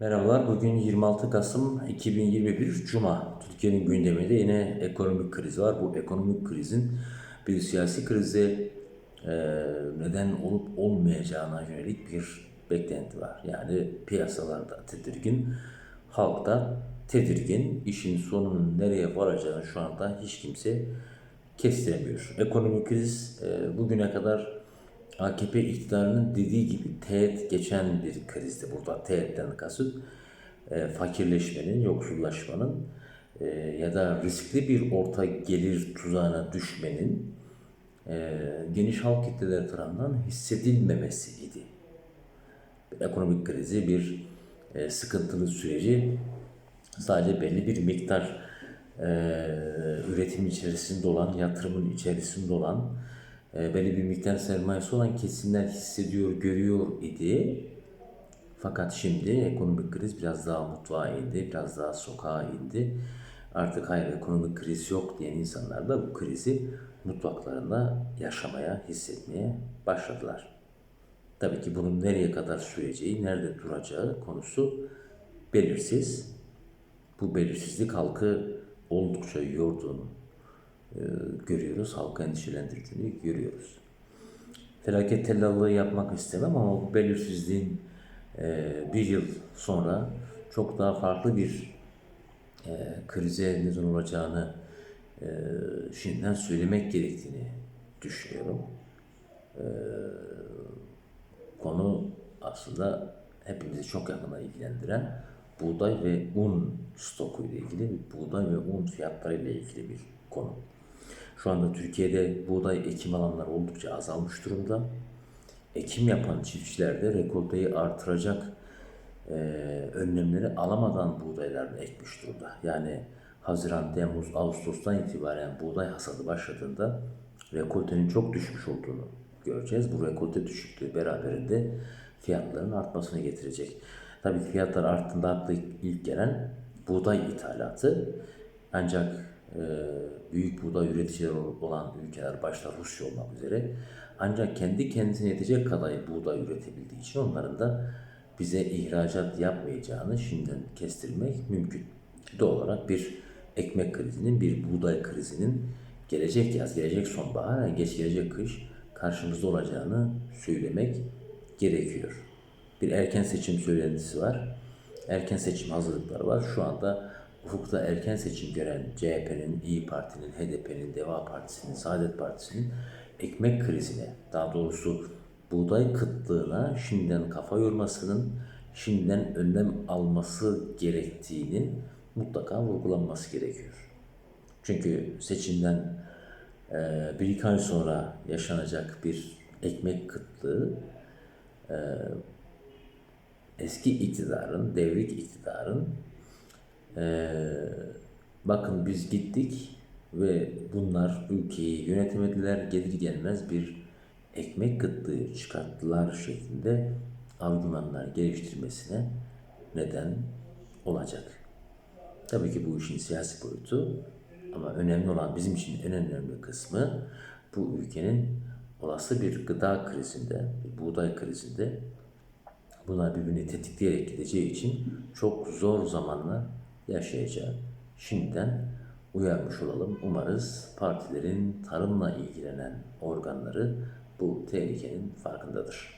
Merhabalar, bugün 26 Kasım 2021 Cuma. Türkiye'nin gündeminde yine ekonomik kriz var. Bu ekonomik krizin bir siyasi krize e, neden olup olmayacağına yönelik bir beklenti var. Yani piyasalarda tedirgin, halkta tedirgin. İşin sonunun nereye varacağını şu anda hiç kimse kestiremiyor. Ekonomik kriz e, bugüne kadar AKP iktidarının dediği gibi teğet geçen bir krizdi. Burada teğetten kasıt e, fakirleşmenin, yoksullaşmanın e, ya da riskli bir orta gelir tuzağına düşmenin e, geniş halk kitleleri tarafından hissedilmemesiydi. Bir ekonomik krizi, bir e, sıkıntılı süreci sadece belli bir miktar e, üretim içerisinde olan, yatırımın içerisinde olan, belli bir miktar sermayesi olan kesimler hissediyor, görüyor idi. Fakat şimdi ekonomik kriz biraz daha mutfağa indi, biraz daha sokağa indi. Artık hayır ekonomik kriz yok diyen insanlar da bu krizi mutfaklarında yaşamaya, hissetmeye başladılar. Tabii ki bunun nereye kadar süreceği, nerede duracağı konusu belirsiz. Bu belirsizlik halkı oldukça yorduğunu görüyoruz. Halkı endişelendirdiğini görüyoruz. Felaket tellallığı yapmak istemem ama bu belirsizliğin e, bir yıl sonra çok daha farklı bir e, krize neden olacağını e, şimdiden söylemek gerektiğini düşünüyorum. E, konu aslında hepimizi çok yakından ilgilendiren buğday ve un stoku ile ilgili, buğday ve un fiyatları ile ilgili bir konu. Şu anda Türkiye'de buğday ekim alanları oldukça azalmış durumda. Ekim yapan çiftçiler de rekolteyi artıracak e, önlemleri alamadan buğdaylarını ekmiş durumda. Yani Haziran, Temmuz, Ağustos'tan itibaren buğday hasadı başladığında rekoltenin çok düşmüş olduğunu göreceğiz. Bu rekolte düşüklüğü beraberinde fiyatların artmasını getirecek. Tabii fiyatlar arttığında ilk gelen buğday ithalatı. Ancak büyük buğday üreticileri olan ülkeler başta Rusya olmak üzere ancak kendi kendisine yetecek kadar buğday üretebildiği için onların da bize ihracat yapmayacağını şimdiden kestirmek mümkün. Doğal olarak bir ekmek krizinin, bir buğday krizinin gelecek yaz, gelecek sonbahar, geç gelecek kış karşımızda olacağını söylemek gerekiyor. Bir erken seçim söylentisi var. Erken seçim hazırlıkları var. Şu anda ufukta erken seçim gören CHP'nin, İyi Parti'nin, HDP'nin, Deva Partisi'nin, Saadet Partisi'nin ekmek krizine, daha doğrusu buğday kıtlığına şimdiden kafa yormasının, şimdiden önlem alması gerektiğinin mutlaka vurgulanması gerekiyor. Çünkü seçimden e, bir iki ay sonra yaşanacak bir ekmek kıtlığı e, eski iktidarın, devrik iktidarın e, bakın biz gittik ve bunlar ülkeyi yönetemediler, gelir gelmez bir ekmek kıtlığı çıkarttılar şeklinde argümanlar geliştirmesine neden olacak. Tabii ki bu işin siyasi boyutu ama önemli olan bizim için en önemli kısmı bu ülkenin olası bir gıda krizinde, bir buğday krizinde bunlar birbirini tetikleyerek gideceği için çok zor zamanlar yaşayacağı şimdiden uyarmış olalım. Umarız partilerin tarımla ilgilenen organları bu tehlikenin farkındadır.